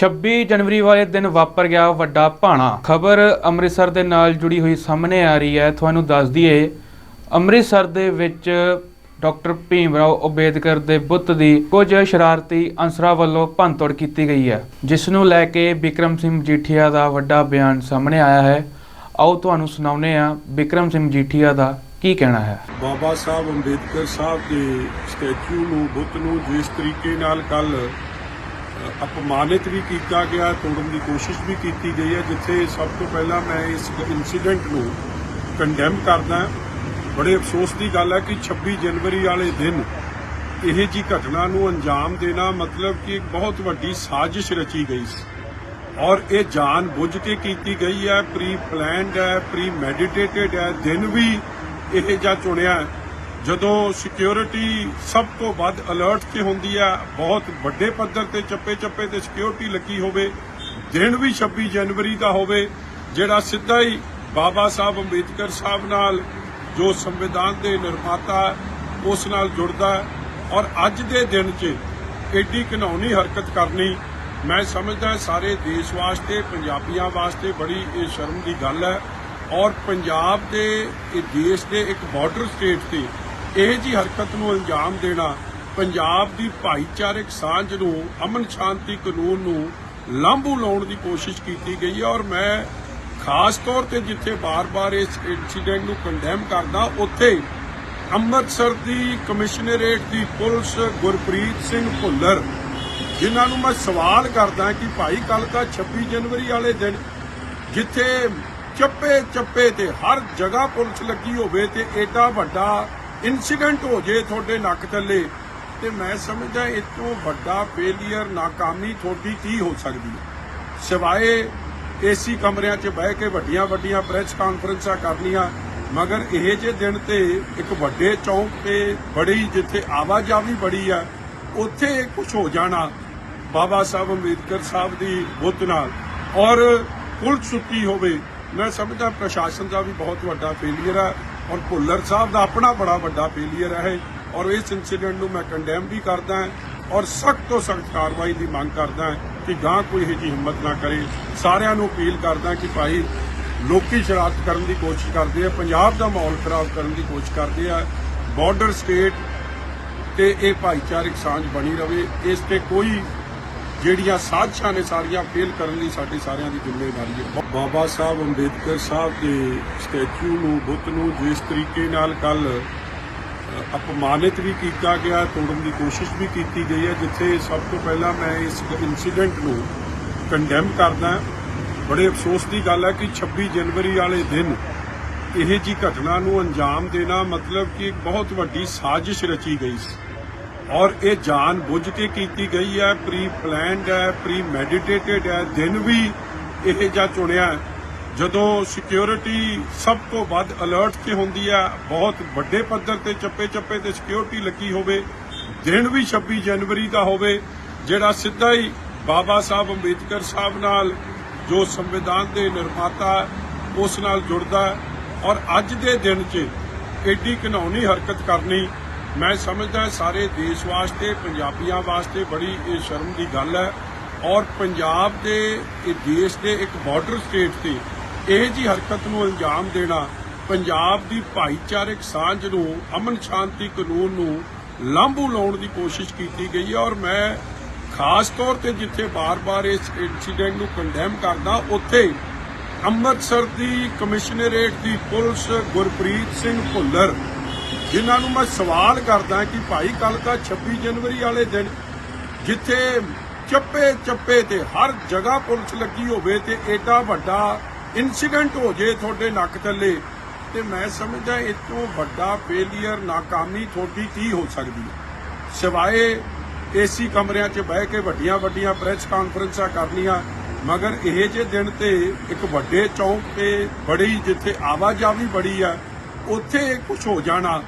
26 ਜਨਵਰੀ ਵਾਲੇ ਦਿਨ ਵਾਪਰ ਗਿਆ ਵੱਡਾ ਭਾਣਾ। ਖਬਰ ਅੰਮ੍ਰਿਤਸਰ ਦੇ ਨਾਲ ਜੁੜੀ ਹੋਈ ਸਾਹਮਣੇ ਆ ਰਹੀ ਹੈ। ਤੁਹਾਨੂੰ ਦੱਸ ਦਈਏ, ਅੰਮ੍ਰਿਤਸਰ ਦੇ ਵਿੱਚ ਡਾਕਟਰ ਭੀਮ ਰਾਓ ਅੰਬੇਦਕਰ ਦੇ ਬੁੱਤ ਦੀ ਕੁਝ ਸ਼ਰਾਰਤੀ ਅਨਸਰਾਂ ਵੱਲੋਂ ਭੰਨਤੋੜ ਕੀਤੀ ਗਈ ਹੈ। ਜਿਸ ਨੂੰ ਲੈ ਕੇ ਵਿਕਰਮ ਸਿੰਘ ਜੀਠੀਆ ਦਾ ਵੱਡਾ ਬਿਆਨ ਸਾਹਮਣੇ ਆਇਆ ਹੈ। ਆਓ ਤੁਹਾਨੂੰ ਸੁਣਾਉਂਦੇ ਹਾਂ ਵਿਕਰਮ ਸਿੰਘ ਜੀਠੀਆ ਦਾ ਕੀ ਕਹਿਣਾ ਹੈ। ਬਾਬਾ ਸਾਹਿਬ ਅੰਬੇਦਕਰ ਸਾਹਿਬ ਦੇ ਸਟੈਚੂ ਨੂੰ, ਬੁੱਤ ਨੂੰ ਜਿਸ ਤਰੀਕੇ ਨਾਲ ਕੱਲ ਅਪਮਾਨਿਤ ਵੀ ਕੀਤਾ ਗਿਆ, ਤੋੜਨ ਦੀ ਕੋਸ਼ਿਸ਼ ਵੀ ਕੀਤੀ ਗਈ ਹੈ, ਜਿੱਥੇ ਸਭ ਤੋਂ ਪਹਿਲਾਂ ਮੈਂ ਇਸ ਇਨਸੀਡੈਂਟ ਨੂੰ ਕੰਡੈਮ ਕਰਦਾ ਬੜੇ ਅਫਸੋਸ ਦੀ ਗੱਲ ਹੈ ਕਿ 26 ਜਨਵਰੀ ਵਾਲੇ ਦਿਨ ਇਹ ਜੀ ਘਟਨਾ ਨੂੰ ਅੰਜਾਮ ਦੇਣਾ ਮਤਲਬ ਕਿ ਇੱਕ ਬਹੁਤ ਵੱਡੀ ਸਾਜ਼ਿਸ਼ ਰਚੀ ਗਈ ਸੀ। ਔਰ ਇਹ ਜਾਣ ਬੁੱਝ ਕੇ ਕੀਤੀ ਗਈ ਹੈ ਪ੍ਰੀ ਪਲਾਨਡ ਹੈ ਪ੍ਰੀ ਮੈਡੀਟੇਟਡ ਹੈ, ਦਿਨ ਵੀ ਇਹ ਜਾਂ ਚੁਣਿਆ ਜਦੋਂ ਸਿਕਿਉਰਿਟੀ ਸਭ ਤੋਂ ਵੱਧ ਅਲਰਟ ਤੇ ਹੁੰਦੀ ਹੈ ਬਹੁਤ ਵੱਡੇ ਪੱਧਰ ਤੇ ਚੱਪੇ ਚੱਪੇ ਤੇ ਸਿਕਿਉਰਿਟੀ ਲੱਗੀ ਹੋਵੇ, ਦਿਨ ਵੀ 26 ਜਨਵਰੀ ਦਾ ਹੋਵੇ, ਜਿਹੜਾ ਸਿੱਧਾ ਹੀ ਬਾਬਾ ਸਾਹਿਬ ਅੰਬੇਦਕਰ ਸਾਹਿਬ ਨਾਲ ਜੋ ਸੰਵਿਧਾਨ ਦੇ ਨਿਰਮਾਤਾ ਉਸ ਨਾਲ ਜੁੜਦਾ ਔਰ ਅੱਜ ਦੇ ਦਿਨ 'ਚ ਐਡੀ ਘਿਨੌਣੀ ਹਰਕਤ ਕਰਨੀ, ਮੈਂ ਸਮਝਦਾ ਸਾਰੇ ਦੇਸ਼ ਵਾਸਤੇ, ਪੰਜਾਬੀਆਂ ਵਾਸਤੇ ਬੜੀ ਇਹ ਸ਼ਰਮ ਦੀ ਗੱਲ ਹੈ ਔਰ ਪੰਜਾਬ ਦੇ, ਇਹ ਦੇਸ਼ ਦੇ ਇੱਕ ਬਾਰਡਰ ਸਟੇਟ ਤੇ ਇਹ ਜੀ ਹਰਕਤ ਨੂੰ ਅੰਜਾਮ ਦੇਣਾ ਪੰਜਾਬ ਦੀ ਭਾਈਚਾਰਕ ਸਾਂਝ ਨੂੰ, ਅਮਨ ਸ਼ਾਂਤੀ ਕਾਨੂੰਨ ਨੂੰ ਲਾਂਭੂ ਲਾਉਣ ਦੀ ਕੋਸ਼ਿਸ਼ ਕੀਤੀ ਗਈ ਹੈ ਔਰ ਮੈਂ ਖਾਸ ਤੌਰ ਤੇ ਜਿੱਥੇ ਬਾਰ-ਬਾਰ ਇਸ ਇਨਸੀਡੈਂਟ ਨੂੰ ਕੰਡੈਮ ਕਰਦਾ, ਉੱਥੇ ਅੰਮ੍ਰਿਤਸਰ ਦੀ ਕਮਿਸ਼ਨਰੇਟ ਦੀ ਪੁਲਿਸ ਗੁਰਪ੍ਰੀਤ ਸਿੰਘ ਭੁੱਲਰ, ਜਿਨ੍ਹਾਂ ਨੂੰ ਮੈਂ ਸਵਾਲ ਕਰਦਾ ਕਿ ਭਾਈ ਕੱਲ ਤਾਂ 26 ਜਨਵਰੀ ਵਾਲੇ ਦਿਨ ਜਿੱਥੇ ਚੱਪੇ ਚੱਪੇ ਤੇ ਹਰ ਜਗ੍ਹਾ ਪੁਲਿਸ ਲੱਗੀ ਹੋਵੇ ਤੇ ਏਡਾ ਵੱਡਾ ਇਨਸੀਡੈਂਟ ਹੋ ਜੇ ਤੁਹਾਡੇ ਨੱਕ ਥੱਲੇ, ਤੇ ਮੈਂ ਸਮਝਦਾ ਇਹ ਤੋਂ ਵੱਡਾ ਫੇਲੀਅਰ ਨਾਕਾਮੀ ਤੁਹਾਡੀ ਕੀ ਹੋ ਸਕਦੀ ਹੈ? ਸਿਵਾਏ ਏਸੀ ਕਮਰਿਆਂ 'ਚ ਬਹਿ ਕੇ ਵੱਡੀਆਂ ਵੱਡੀਆਂ ਪ੍ਰੈਸ ਕਾਨਫਰੰਸਾਂ ਕਰਨੀਆਂ, ਮਗਰ ਇਹ ਜੇ ਦਿਨ ਤੇ ਇੱਕ ਵੱਡੇ ਚੌਂਕ ਤੇ ਬੜੀ, ਜਿੱਥੇ ਆਵਾਜਾਈ ਬੜੀ ਆ, ਉੱਥੇ ਕੁਝ ਹੋ ਜਾਣਾ, ਬਾਬਾ ਸਾਹਿਬ ਅੰਬੇਦਕਰ ਸਾਹਿਬ ਦੀ ਬੁੱਤ ਨਾਲ। ਔਰ ਪੁਲਿਸ ਸੁੱਤੀ ਹੋਵੇ, ਮੈਂ ਸਮਝਦਾ ਪ੍ਰਸ਼ਾਸਨ ਦਾ ਵੀ ਬਹੁਤ ਵੱਡਾ ਫੇਲੀਅਰ ਆ। ਔਰ ਭੁੱਲਰ ਸਾਹਿਬ ਦਾ ਆਪਣਾ ਬੜਾ ਵੱਡਾ ਫੇਲੀਅਰ ਹੈ ਔਰ ਇਸ ਇਨਸੀਡੈਂਟ ਨੂੰ ਮੈਂ ਕੰਡੈਮ ਵੀ ਕਰਦਾ ਹਾਂ ਔਰ ਸਖਤ ਤੋਂ ਸਖਤ ਕਾਰਵਾਈ ਦੀ ਮੰਗ ਕਰਦਾ ਹਾਂ ਕਿ ਗਾਂ ਕੋਈ ਇਹੋ ਜਿਹੀ ਹਿੰਮਤ ਨਾ ਕਰੇ। ਸਾਰਿਆਂ ਨੂੰ ਅਪੀਲ ਕਰਦਾ ਕਿ ਭਾਈ ਲੋਕੀ ਸ਼ਰਾਰਤ ਕਰਨ ਦੀ ਕੋਸ਼ਿਸ਼ ਕਰਦੇ ਆ, ਪੰਜਾਬ ਦਾ ਮਾਹੌਲ ਖਰਾਬ ਕਰਨ ਦੀ ਕੋਸ਼ਿਸ਼ ਕਰਦੇ ਆ। ਬਾਰਡਰ ਸਟੇਟ ਤੇ ਇਹ ਭਾਈਚਾਰਕ ਸਾਂਝ ਬਣੀ ਰਵੇ, ਇਸ ਤੇ ਕੋਈ ਜਿਹੜੀਆਂ ਸਾਜ਼ਿਸ਼ਾਂ ਨੇ ਸਾਰੀਆਂ ਫੇਲ ਕਰਨ ਲਈ ਸਾਡੇ ਸਾਰਿਆਂ ਦੀ ਜ਼ਿੰਮੇਵਾਰੀ ਹੈ। ਬਾਬਾ ਸਾਹਿਬ ਅੰਬੇਦਕਰ ਸਾਹਿਬ ਦੇ ਸਟੈਚੂ ਨੂੰ, ਬੁੱਤ ਨੂੰ ਜਿਸ ਤਰੀਕੇ ਨਾਲ ਕੱਲ ਅਪਮਾਨਿਤ ਵੀ ਕੀਤਾ ਗਿਆ, ਤੋੜਨ ਦੀ ਕੋਸ਼ਿਸ਼ ਵੀ ਕੀਤੀ ਗਈ ਹੈ, ਜਿੱਥੇ ਸਭ ਤੋਂ ਪਹਿਲਾਂ ਮੈਂ ਇਸ ਇਨਸੀਡੈਂਟ ਨੂੰ ਕੰਡੈਮ ਕਰਦਾ ਬੜੇ ਅਫਸੋਸ ਦੀ ਗੱਲ ਹੈ ਕਿ 26 ਜਨਵਰੀ ਵਾਲੇ ਦਿਨ ਇਹ ਜੀ ਘਟਨਾ ਨੂੰ ਅੰਜਾਮ ਦੇਣਾ ਮਤਲਬ ਕਿ ਇੱਕ ਬਹੁਤ ਵੱਡੀ ਸਾਜ਼ਿਸ਼ ਰਚੀ ਗਈ ਸੀ। ਔਰ ਇਹ ਜਾਣ ਬੁੱਝ ਕੇ ਕੀਤੀ ਗਈ ਹੈ ਪ੍ਰੀ ਪਲਾਨਡ ਹੈ ਪ੍ਰੀ ਮੈਡੀਟੇਟਿਡ ਹੈ ਦਿਨ ਵੀ ਇਹ ਜਾਂ ਚੁਣਿਆ ਜਦੋਂ ਸਿਕਿਉਰਿਟੀ ਸਭ ਤੋਂ ਵੱਧ ਅਲਰਟ ਤੇ ਹੁੰਦੀ ਹੈ ਬਹੁਤ ਵੱਡੇ ਪੱਧਰ ਤੇ ਚੱਪੇ ਚੱਪੇ ਤੇ ਸਿਕਿਉਰਿਟੀ ਲੱਗੀ ਹੋਵੇ ਦਿਨ ਵੀ 26 ਜਨਵਰੀ ਦਾ ਹੋਵੇ ਜਿਹੜਾ ਸਿੱਧਾ ਹੀ ਬਾਬਾ ਸਾਹਿਬ ਅੰਬੇਦਕਰ ਸਾਹਿਬ ਨਾਲ ਜੋ ਸੰਵਿਧਾਨ ਦੇ ਨਿਰਮਾਤਾ ਹੈ, ਉਸ ਨਾਲ ਜੁੜਦਾ ਔਰ ਅੱਜ ਦੇ ਦਿਨ 'ਚ ਐਡੀ ਘਿਨੌਣੀ ਹਰਕਤ ਕਰਨੀ ਮੈਂ ਸਮਝਦਾ ਸਾਰੇ ਦੇਸ਼ ਵਾਸਤੇ, ਪੰਜਾਬੀਆਂ ਵਾਸਤੇ ਬੜੀ ਇਹ ਸ਼ਰਮ ਦੀ ਗੱਲ ਹੈ ਔਰ ਪੰਜਾਬ ਦੇ, ਇਹ ਦੇਸ਼ ਦੇ ਇੱਕ ਬਾਰਡਰ ਸਟੇਟ ਤੇ ਇਹ ਜੀ ਹਰਕਤ ਨੂੰ ਅੰਜਾਮ ਦੇਣਾ, ਪੰਜਾਬ ਦੀ ਭਾਈਚਾਰਕ ਸਾਂਝ ਨੂੰ, ਅਮਨ ਸ਼ਾਂਤੀ ਕਾਨੂੰਨ ਨੂੰ ਲਾਂਭੂ ਲਾਉਣ ਦੀ ਕੋਸ਼ਿਸ਼ ਕੀਤੀ ਗਈ ਹੈ ਔਰ ਮੈਂ ਖਾਸ ਤੌਰ ਤੇ ਜਿੱਥੇ ਬਾਰ-ਬਾਰ ਇਸ ਇਨਸੀਡੈਂਟ ਨੂੰ ਕੰਡੈਮ ਕਰਦਾ, ਉੱਥੇ ਅੰਮ੍ਰਿਤਸਰ ਦੀ ਕਮਿਸ਼ਨਰੇਟ ਦੀ ਪੁਲਿਸ ਗੁਰਪ੍ਰੀਤ ਸਿੰਘ ਭੁੱਲਰ ਜਿਨ੍ਹਾਂ ਨੂੰ ਮੈਂ ਸਵਾਲ ਕਰਦਾ ਕਿ ਭਾਈ ਕੱਲ ਤਾਂ 26 ਜਨਵਰੀ ਵਾਲੇ ਦਿਨ ਜਿੱਥੇ ਚੱਪੇ ਚੱਪੇ ਤੇ ਹਰ ਜਗ੍ਹਾ ਪੁਲਿਸ ਲੱਗੀ ਹੋਵੇ ਤੇ ਏਡਾ ਵੱਡਾ ਇਨਸੀਡੈਂਟ ਹੋ ਜੇ ਤੁਹਾਡੇ ਨੱਕ ਥੱਲੇ, ਤੇ ਮੈਂ ਸਮਝਦਾ ਇਹ ਤੋਂ ਵੱਡਾ ਫੇਲੀਅਰ ਨਾਕਾਮੀ ਤੁਹਾਡੀ ਕੀ ਹੋ ਸਕਦੀ ਹੈ? ਸਿਵਾਏ ਏਸੀ ਕਮਰਿਆਂ 'ਚ ਬਹਿ ਕੇ ਵੱਡੀਆਂ ਵੱਡੀਆਂ ਪ੍ਰੈਸ ਕਾਨਫਰੰਸਾਂ ਕਰਨੀਆਂ, ਮਗਰ ਇਹ ਜੇ ਦਿਨ ਤੇ ਇੱਕ ਵੱਡੇ ਚੌਂਕ ਤੇ ਬੜੀ ਜਿੱਥੇ ਆਵਾਜਾਈ ਬੜੀ ਆ, ਉੱਥੇ ਕੁਝ ਹੋ ਜਾਣਾ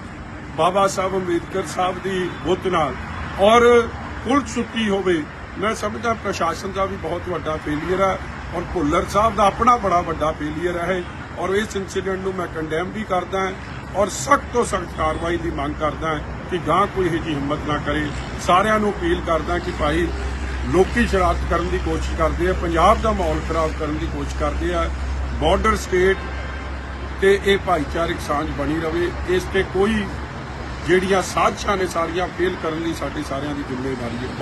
ਬਾਬਾ ਸਾਹਿਬ ਅੰਬੇਦਕਰ ਸਾਹਿਬ ਦੀ ਬੁੱਤ ਨਾਲ। ਔਰ ਕੁਲ ਸੁੱਤੀ ਹੋਵੇ, ਮੈਂ ਸਮਝਦਾ ਪ੍ਰਸ਼ਾਸਨ ਦਾ ਵੀ ਬਹੁਤ ਵੱਡਾ ਫੇਲੀਅਰ ਹੈ, ਔਰ ਭੁੱਲਰ ਸਾਹਿਬ ਦਾ ਆਪਣਾ ਬੜਾ ਵੱਡਾ ਫੇਲੀਅਰ ਹੈ ਔਰ ਇਸ ਇਨਸੀਡੈਂਟ ਨੂੰ ਮੈਂ ਕੰਡੈਮ ਵੀ ਕਰਦਾ ਔਰ ਸਖਤ ਤੋਂ ਸਖਤ ਕਾਰਵਾਈ ਦੀ ਮੰਗ ਕਰਦਾ ਕਿ ਗਾਂ ਕੋਈ ਇਹ ਜੀ ਹਿੰਮਤ ਨਾ ਕਰੇ। ਸਾਰਿਆਂ ਨੂੰ ਅਪੀਲ ਕਰਦਾ ਕਿ ਭਾਈ ਲੋਕੀ ਸ਼ਰਾਰਤ ਕਰਨ ਦੀ ਕੋਸ਼ਿਸ਼ ਕਰਦੇ ਆ, ਪੰਜਾਬ ਦਾ ਮਾਹੌਲ ਖਰਾਬ ਕਰਨ ਦੀ ਕੋਸ਼ਿਸ਼ ਕਰਦੇ ਆ। ਬਾਰਡਰ ਸਟੇਟ ਤੇ ਇਹ ਭਾਈਚਾਰਕ ਸਾਂਝ ਬਣੀ ਰਵੇ, ਇਸ ਤੇ ਕੋਈ ਜਿਹੜੀਆਂ ਸਾਜ਼ਿਸ਼ਾਂ ਨੇ ਸਾਰੀਆਂ ਫੇਲ ਕਰਨ ਲਈ ਸਾਡੇ ਸਾਰਿਆਂ ਦੀ ਜ਼ਿੰਮੇਵਾਰੀ ਹੈ।